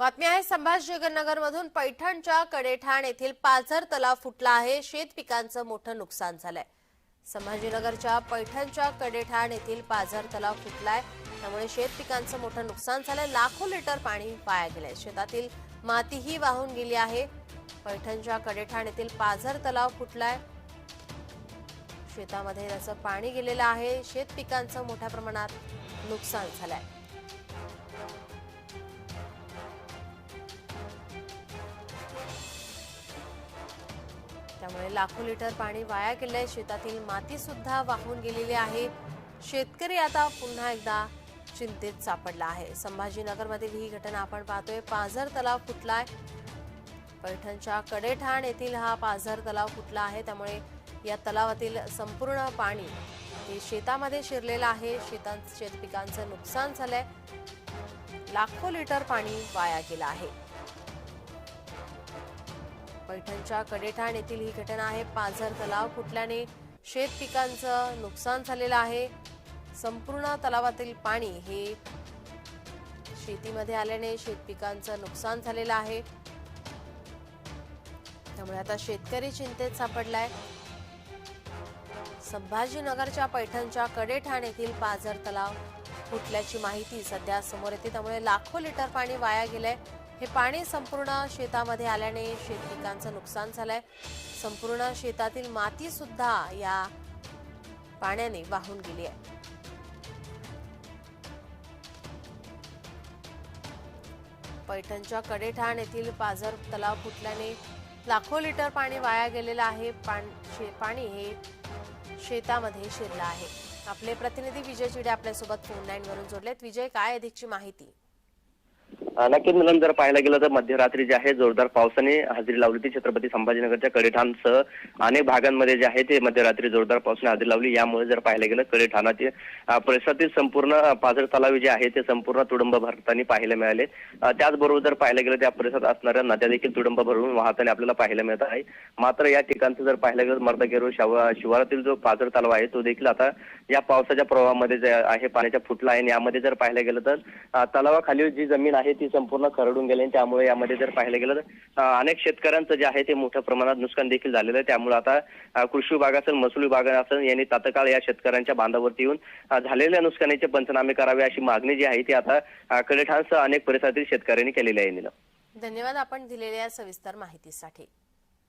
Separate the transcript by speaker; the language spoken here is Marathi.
Speaker 1: बातमी आहे संभाजीनगर मधून पैठणच्या कडेठाण येथील पाझर तलाव फुटला आहे. शेत पिकांचं मोठं नुकसान झालंय. संभाजीनगरच्या पैठणच्या कडेठाण येथील पाझर तलाव फुटलाय. त्यामुळे शेत पिकांचं मोठं नुकसान झालंय. लाखो लिटर पाणी वाया गेलंय. शेतातील मातीही वाहून गेली आहे. पैठणच्या कडेठाण येथील पाझर तलाव फुटलाय. शेतामध्ये त्याचं पाणी गेलेलं आहे. शेत पिकांचं मोठ्या प्रमाणात नुकसान झालंय. त्यामुळे लाखो लिटर पाणी वाया गेलंय. शेतातील माती सुद्धा वाहून गेलेली आहे. शेतकरी आता पुन्हा एकदा चिंतेत सापडला आहे. संभाजीनगरमधील ही घटना आपण पाहतोय. पाझर तलाव फुटलाय. पैठणच्या कडेठाण येथील हा पाझर तलाव फुटला आहे. त्यामुळे या तलावातील संपूर्ण पाणी हे शेतामध्ये शिरलेलं आहे. शेतां शेतपिकांचं नुकसान झालंय. लाखो लिटर पाणी वाया गेलं आहे. पैठणच्या कडेठाण येथील ही घटना आहे. पाझर तलाव फुटल्याने शेत पिकांचं नुकसान झालेलं आहे. संपूर्ण तलावातील पाणी हे शेतीमध्ये आल्याने शेत पिकांचं नुकसान झालेलं आहे. त्यामुळे आता शेतकरी चिंतेत सापडलाय. संभाजीनगरच्या पैठणच्या कडेठाण येथील पाझर तलाव फुटल्याची माहिती सध्या समोर येते. त्यामुळे लाखो लिटर पाणी वाया गेलंय. हे पाणी संपूर्ण शेतामध्ये आल्याने शेत पिकांचं नुकसान झालंय. संपूर्ण शेतातील माती सुद्धा या पाण्याने वाहून गेली आहे. पैठणच्या कडेठाण येथील पाझर तलाव फुटल्याने लाखो लिटर पाणी वाया गेलेलं आहे. पाण- शे- पाणी हे शेतामध्ये शिरलं आहे. आपले प्रतिनिधी विजय चिडे आपल्यासोबत फोन लाईन वरून जोडलेत. विजय काय अधिकची माहिती?
Speaker 2: नक्कीच मिलन जर पाहायला गेलं तर मध्यरात्री जे आहे जोरदार पावसाने हजेरी लावली होती छत्रपती संभाजीनगरच्या कडेठाणसह. अनेक भागांमध्ये जे आहे ते मध्यरात्री जोरदार पावसाने हजेरी लावली. यामुळे जर पाहायला गेलं कडेठाणाचे परिसरातील संपूर्ण पाझर तलाव जे आहे ते संपूर्ण तुडंब भरताना पाहायला मिळाले. त्याचबरोबर जर पाहायला गेलं त्या परिसरात असणाऱ्या नद्या देखील तुडंब भरून वाहताना आपल्याला पाहायला मिळत आहे. मात्र या ठिकाणचं जर पाहायला गेलं मर्दकेरो शिवारातील जो पाझर तलाव आहे तो देखील आता या पावसाच्या प्रवाहामध्ये जे आहे पाण्याच्या फुटला आहे. आणि यामध्ये जर पाहायला गेलं तर तलावाखाली जी जमीन आहे ती संपूर्ण खरडून गेली आणि त्यामुळे यामध्ये जर पाहिलं गेलं तर अनेक शेतकऱ्यांचं जे आहे ते मोठ्या प्रमाणात नुकसान देखील झालेलं आहे. त्यामुळे आता कृषी विभाग असेल महसूल विभाग असेल यांनी तात्काळ या शेतकऱ्यांच्या बांधावरती येऊन झालेल्या नुकसानीचे पंचनामे करावे अशी मागणी जी आहे ती आता अ, कडेठाणसह अनेक परिसरातील शेतकऱ्यांनी केलेली आहे. नीलम.
Speaker 1: धन्यवाद आपण दिलेल्या सविस्तर माहितीसाठी.